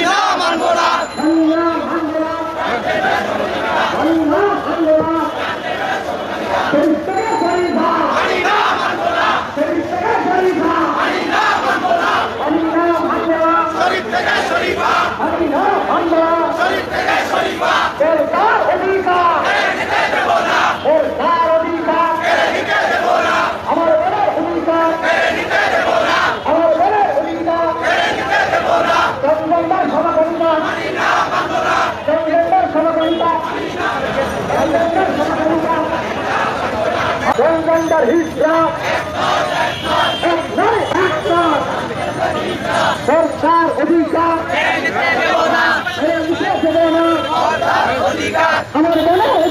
Happy নয় এক সরকার অধিকার আমার মনে